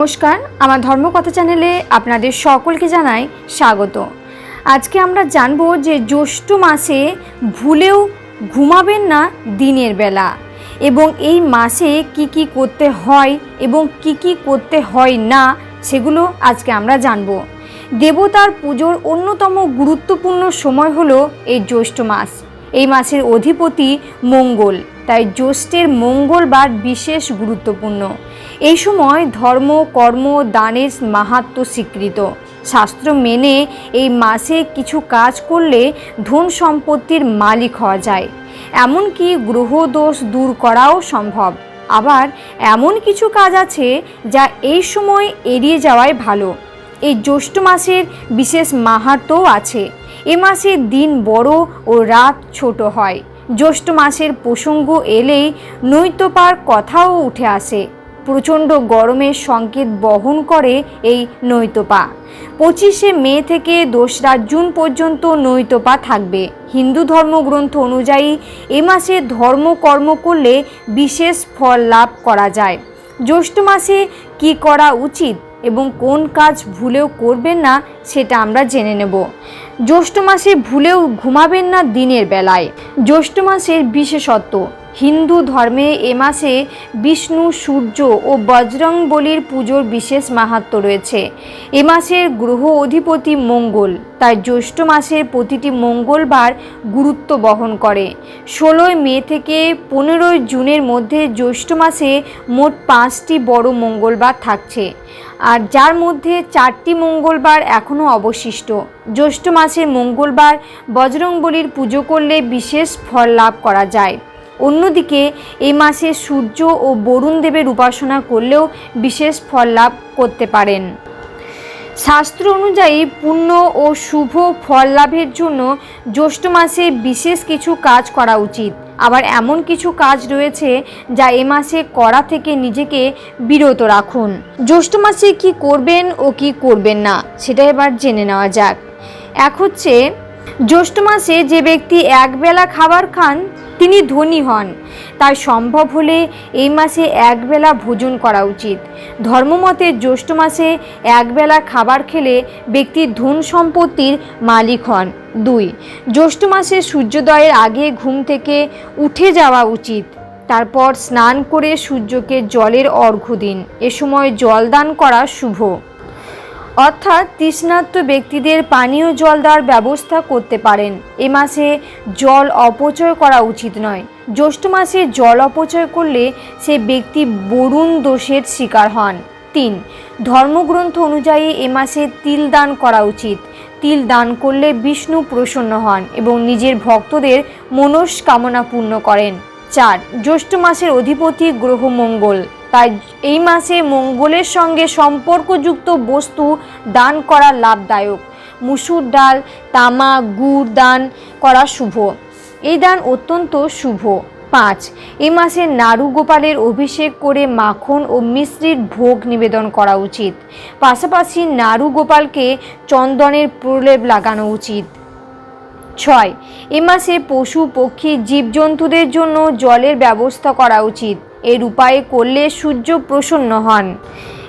নমস্কার, আমার ধর্মকথা চ্যানেলে আপনাদের সকলকে জানাই স্বাগত। আজকে আমরা জানব যে জ্যৈষ্ঠ মাসে ভুলেও ঘুমাবেন না দিনের বেলা এবং এই মাসে কি কি করতে হয় এবং কি কি করতে হয় না সেগুলো আজকে আমরা জানব। দেবতার পুজোর অন্যতম গুরুত্বপূর্ণ সময় হলো এই জ্যৈষ্ঠ মাস। এই মাসের অধিপতি মঙ্গল। তাই জ্যৈষ্ঠের মঙ্গলবার বিশেষ গুরুত্বপূর্ণ। এই সময় ধর্ম, কর্ম, দানের মাহাত্ম স্বীকৃত। শাস্ত্র মেনে এই মাসে কিছু কাজ করলে ধন সম্পত্তির মালিক হওয়া যায়। এমনকি গ্রহদোষ দূর করাও সম্ভব। আবার এমন কিছু কাজ আছে যা এই সময় এড়িয়ে যাওয়াই ভালো। এই জ্যৈষ্ঠ মাসের বিশেষ মাহাত্মও আছে। এ মাসে দিন বড় ও রাত ছোট হয়। জ্যৈষ্ঠ মাসের প্রসঙ্গ এলেই নৈতপার কথাও উঠে আসে। প্রচণ্ড গরমের সংকেত বহন করে এই নৈতপা। পঁচিশে মে থেকে দোসরা জুন পর্যন্ত নৈতপা থাকবে। হিন্দু ধর্মগ্রন্থ অনুযায়ী এ মাসে ধর্ম কর্ম করলে বিশেষ ফল লাভ করা যায়। জ্যৈষ্ঠ মাসে কি করা উচিত? এবং কোন কাজ ভুলেও করবেন না, সেটা আমরা জেনে নেব। জ্যৈষ্ঠ মাসে ভুলেও ঘুমাবেন না দিনের বেলায়। জ্যৈষ্ঠ মাসের বিশেষত্ব হিন্দু ধর্মে এ মাসে বিষ্ণু, সূর্য ও বজরং বলির পুজোর বিশেষ মাহাত্ম রয়েছে। এ মাসের গ্রহ অধিপতি মঙ্গল। তাই জ্যৈষ্ঠ মাসের প্রতিটি মঙ্গলবার গুরুত্ব বহন করে। ষোলোই মে থেকে পনেরোই জুনের মধ্যে জ্যৈষ্ঠ মাসে মোট পাঁচটি বড় মঙ্গলবার থাকছে। আর যার মধ্যে চারটি মঙ্গলবার এখনও অবশিষ্ট। জ্যৈষ্ঠ মাসের মঙ্গলবার বজরংবলির পুজো করলে বিশেষ ফল লাভ করা যায়। অন্যদিকে এই মাসে সূর্য ও বরুণ দেবের উপাসনা করলেও বিশেষ ফল লাভ করতে পারেন। শাস্ত্র অনুযায়ী পুণ্য ও শুভ ফল লাভের জন্য জ্যৈষ্ঠ মাসে বিশেষ কিছু কাজ করা উচিত। আবার এমন কিছু কাজ রয়েছে যা এ মাসে করা থেকে নিজেকে বিরত রাখুন। জ্যৈষ্ঠ মাসে কি করবেন ও কি করবেন না, সেটা এবার জেনে নেওয়া যাক। এক হচ্ছে জ্যৈষ্ঠ মাসে যে ব্যক্তি একবেলা খাবার খান, তিনি ধনী হন। তাই সম্ভব হলে এই মাসে একবেলা ভোজন করা উচিত। ধর্মমতে জ্যৈষ্ঠ মাসে একবেলা খাবার খেলে ব্যক্তি ধন সম্পত্তির মালিক হন। দুই, জ্যৈষ্ঠ মাসে সূর্যোদয়ের আগে ঘুম থেকে উঠে যাওয়া উচিত। তারপর স্নান করে সূর্যকে জলের অর্ঘ্য দিন। এ সময় জলদান করা শুভ। অর্থাৎ তৃষ্ণার্ত ব্যক্তিদের পানীয় জল দেওয়ার ব্যবস্থা করতে পারেন। এ মাসে জল অপচয় করা উচিত নয়। জ্যৈষ্ঠ মাসে জল অপচয় করলে সে ব্যক্তি বরুণ দোষের শিকার হন। তিন, ধর্মগ্রন্থ অনুযায়ী এ মাসে তিল দান করা উচিত। তিল দান করলে বিষ্ণু প্রসন্ন হন এবং নিজের ভক্তদের মনস্কামনা পূর্ণ করেন। চার, জ্যৈষ্ঠ মাসের অধিপতি গ্রহ মঙ্গল। তাই এই মাসে মঙ্গলের সঙ্গে সম্পর্কযুক্ত বস্তু দান করা লাভদায়ক। মুসুর ডাল তামা গুড় দান করা শুভ। এই দান অত্যন্ত শুভ। পাঁচ এই মাসে নাড়ু গোপালের অভিষেক করে মাখন ও মিশ্রির ভোগ নিবেদন করা উচিত। পাশাপাশি নাড়ু গোপালকে চন্দনের প্রলেপ লাগানো উচিত। ছয়, এ মাসে পশু, পক্ষী, জীবজন্তুদের জন্য জলের ব্যবস্থা করা উচিত। এর উপায়ে করলে সূর্য প্রসন্ন হন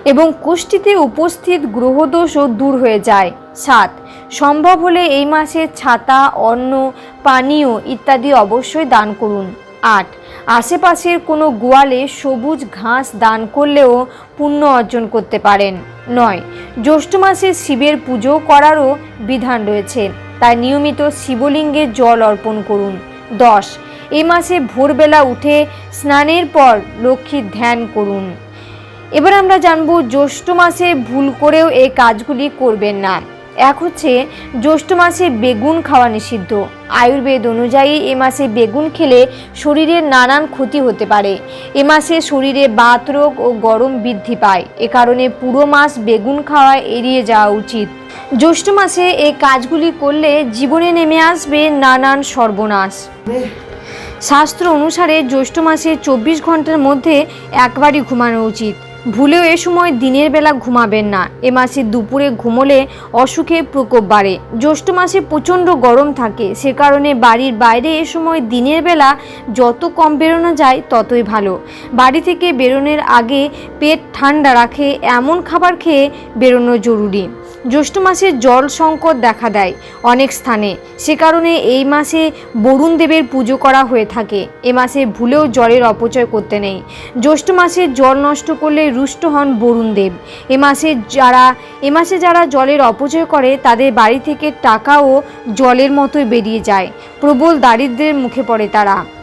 এবং কুষ্টিতে উপস্থিত গ্রহদোষও দূর হয়ে যায়। সাত, সম্ভব হলে এই মাসে ছাতা, অন্ন, পানীয় ইত্যাদি অবশ্যই দান করুন। আট, আশেপাশের কোনো গোয়ালে সবুজ ঘাস দান করলেও পুণ্য অর্জন করতে পারেন। নয়, জ্যৈষ্ঠ মাসে শিবের পুজো করারও বিধান রয়েছে। তাই নিয়মিত শিবলিঙ্গে জল অর্পণ করুন। দশ এই মাসে ভোরবেলা উঠে স্নানের পর লক্ষ্মীর ধ্যান করুন। এবার আমরা জানব জ্যৈষ্ঠ মাসে ভুল করেও এই কাজগুলি করবেন না। এক হচ্ছে জ্যৈষ্ঠ মাসে বেগুন খাওয়া নিষিদ্ধ। আয়ুর্বেদ অনুযায়ী এ মাসে বেগুন খেলে শরীরের নানান ক্ষতি হতে পারে। এ মাসে শরীরে বাত রোগ ও গরম বৃদ্ধি পায়। এ কারণে পুরো মাস বেগুন খাওয়া এড়িয়ে যাওয়া উচিত। জ্যৈষ্ঠ মাসে এই কাজগুলি করলে জীবনে নেমে আসবে নানান সর্বনাশ। শাস্ত্র অনুসারে জ্যৈষ্ঠ মাসে চব্বিশ ঘণ্টার মধ্যে একবারই ঘুমানো উচিত। ভুলেও এ সময় দিনের বেলা ঘুমাবেন না। এ মাসে দুপুরে ঘুমোলে অসুখের প্রকোপ বাড়ে। জ্যৈষ্ঠ মাসে প্রচণ্ড গরম থাকে। সে কারণে বাড়ির বাইরে এ সময় দিনের বেলা যত কম বেরোনো যায় ততই ভালো। বাড়ি থেকে বেরোনোর আগে পেট ঠান্ডা রাখে, এমন খাবার খেয়ে বেরোনো জরুরি। জ্যৈষ্ঠ মাসে জল সংকট দেখা দেয় অনেক স্থানে। সে কারণে এই মাসে বরুণ দেবের পুজো করা হয়ে থাকে। এ মাসে ভুলেও জলের অপচয় করতে নেই। জ্যৈষ্ঠ মাসে জল নষ্ট করলে রুষ্ট হন বরুণ দেব। এ মাসে যারা, এ মাসে যারা জলের অপচয় করে তাদের বাড়ি থেকে টাকাও জলের মতোই বেরিয়ে যায়। প্রবল দারিদ্র্যের মুখে পড়ে তারা।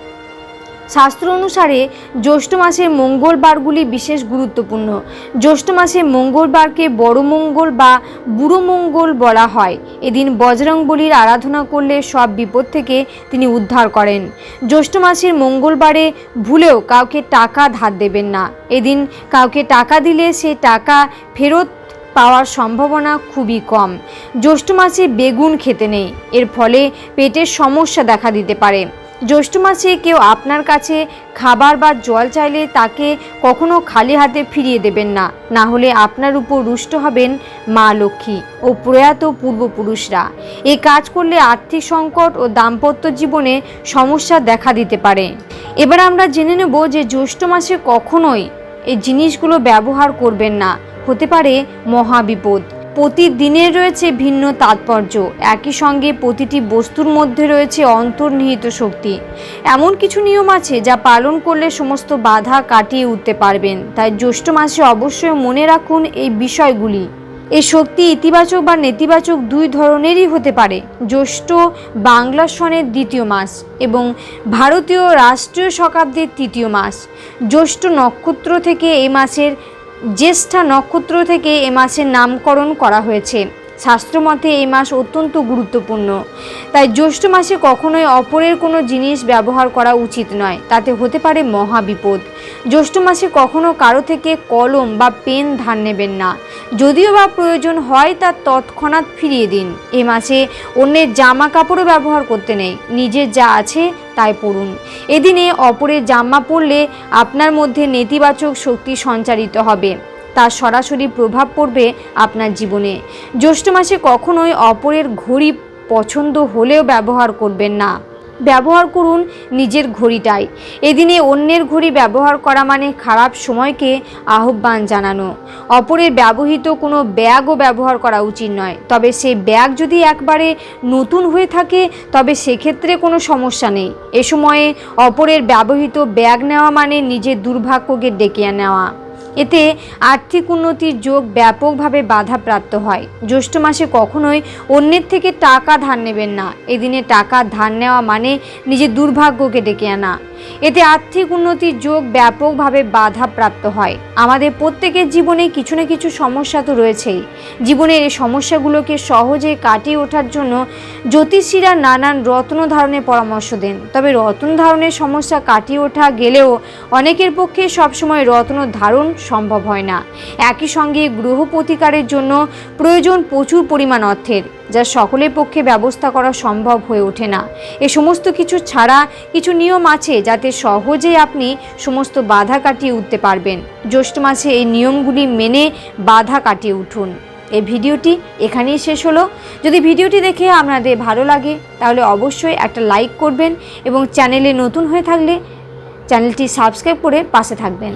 শাস্ত্র অনুসারে জ্যৈষ্ঠ মাসের মঙ্গলবারগুলি বিশেষ গুরুত্বপূর্ণ। জ্যৈষ্ঠ মাসে মঙ্গলবারকে বড় মঙ্গল বা বুড়ো মঙ্গল বলা হয়। এদিন বজরংবলির আরাধনা করলে সব বিপদ থেকে তিনি উদ্ধার করেন। জ্যৈষ্ঠ মাসের মঙ্গলবারে ভুলেও কাউকে টাকা ধার দেবেন না। এদিন কাউকে টাকা দিলে সে টাকা ফেরত পাওয়ার সম্ভাবনা খুবই কম। জ্যৈষ্ঠ মাসে বেগুন খেতে নেই। এর ফলে পেটের সমস্যা দেখা দিতে পারে। জ্যৈষ্ঠ মাসে কেউ আপনার কাছে খাবার বা জল চাইলে তাকে কখনো খালি হাতে ফিরিয়ে দেবেন না। না হলে আপনার উপর রুষ্ট হবেন মা লক্ষ্মী ও প্রয়াত পূর্বপুরুষরা। এই কাজ করলে আর্থিক সংকট ও দাম্পত্য জীবনে সমস্যা দেখা দিতে পারে। এবার আমরা জেনে নেব যে জ্যৈষ্ঠ মাসে কখনোই এই জিনিসগুলো ব্যবহার করবেন না। হতে পারে মহাবিপদ। প্রতিদিনের রয়েছে ভিন্ন তাৎপর্য। একই সঙ্গে প্রতিটি বস্তুর মধ্যে রয়েছে অন্তর্নিহিত শক্তি। এমন কিছু নিয়ম আছে যা পালন করলে সমস্ত বাধা কাটিয়ে উঠতে পারবেন। তাই জ্যৈষ্ঠ মাসে অবশ্যই মনে রাখুন এই বিষয়গুলি। এই শক্তি ইতিবাচক বা নেতিবাচক দুই ধরনেরই হতে পারে। জ্যৈষ্ঠ বাংলা সনের দ্বিতীয় মাস এবং ভারতীয় রাষ্ট্রীয় শকাব্দীর তৃতীয় মাস। জ্যৈষ্ঠ নক্ষত্র থেকে এই মাসের জ্যেষ্ঠা নক্ষত্র থেকে এ মাসের নামকরণ করা হয়েছে। শাস্ত্রমতে এই মাস অত্যন্ত গুরুত্বপূর্ণ। তাই জ্যৈষ্ঠ মাসে কখনোই অপরের কোনো জিনিস ব্যবহার করা উচিত নয়, তাতে হতে পারে মহাবিপদ জ্যৈষ্ঠ মাসে কখনো কারও থেকে কলম বা পেন ধার নেবেন না। যদিও বা প্রয়োজন হয় তা তৎক্ষণাৎ ফিরিয়ে দিন। এ মাসে অন্যের জামা কাপড়ও ব্যবহার করতে নেই, নিজের যা আছে তাই পড়ুন এদিনে অপরের জামা পরলে আপনার মধ্যে নেতিবাচক শক্তি সঞ্চারিত হবে। তার সরাসরি প্রভাব পড়বে আপনার জীবনে। জ্যৈষ্ঠ মাসে কখনোই অপরের ঘড়ি পছন্দ হলেও ব্যবহার করবেন না। ব্যবহার করুন নিজের ঘড়িটাই। এদিনে অন্যের ঘড়ি ব্যবহার করা মানে খারাপ সময়কে আহ্বান জানানো। অপরের ব্যবহৃত কোনো ব্যাগও ব্যবহার করা উচিত নয়। তবে সেই ব্যাগ যদি একবারে নতুন হয়ে থাকে, তবে সেক্ষেত্রে কোনো সমস্যা নেই। এ সময়ে অপরের ব্যবহৃত ব্যাগ নেওয়া মানে নিজের দুর্ভাগ্যকে ডেকে নেওয়া। এতে আর্থিক উন্নতির যোগ ব্যাপকভাবে বাধাপ্রাপ্ত হয়। জ্যৈষ্ঠ মাসে কখনোই অন্যের থেকে টাকা ধার নেবেন না। এদিনে টাকা ধার নেওয়া মানে নিজের দুর্ভাগ্যকে ডেকে আনা। এতে আর্থিক উন্নতির যোগ ব্যাপকভাবে বাধাপ্রাপ্ত হয়। আমাদের প্রত্যেকের জীবনে কিছু না কিছু সমস্যা তো রয়েছেই। জীবনের এই সমস্যাগুলোকে সহজে কাটিয়ে ওঠার জন্য জ্যোতিষীরা নানান রত্ন ধারণের পরামর্শ দেন। তবে রত্ন ধারণের সমস্যা কাটিয়ে ওঠা গেলেও অনেকের পক্ষে সবসময় রত্ন ধারণ সম্ভব হয় না। একই সঙ্গে গ্রহ প্রতিকারের জন্য প্রয়োজন প্রচুর পরিমাণ অর্থের। যা সকলের পক্ষে ব্যবস্থা করা সম্ভব হয়ে ওঠে না। এ সমস্ত কিছু ছাড়া কিছু নিয়ম আছে যাতে সহজেই আপনি সমস্ত বাধা কাটিয়ে উঠতে পারবেন। জ্যৈষ্ঠ মাসে এই নিয়মগুলি মেনে বাধা কাটিয়ে উঠুন। এই ভিডিওটি এখানেই শেষ হলো। যদি ভিডিওটি দেখে আপনাদের ভালো লাগে, তাহলে অবশ্যই একটা লাইক করবেন এবং চ্যানেলে নতুন হয়ে থাকলে চ্যানেলটি সাবস্ক্রাইব করে পাশে থাকবেন।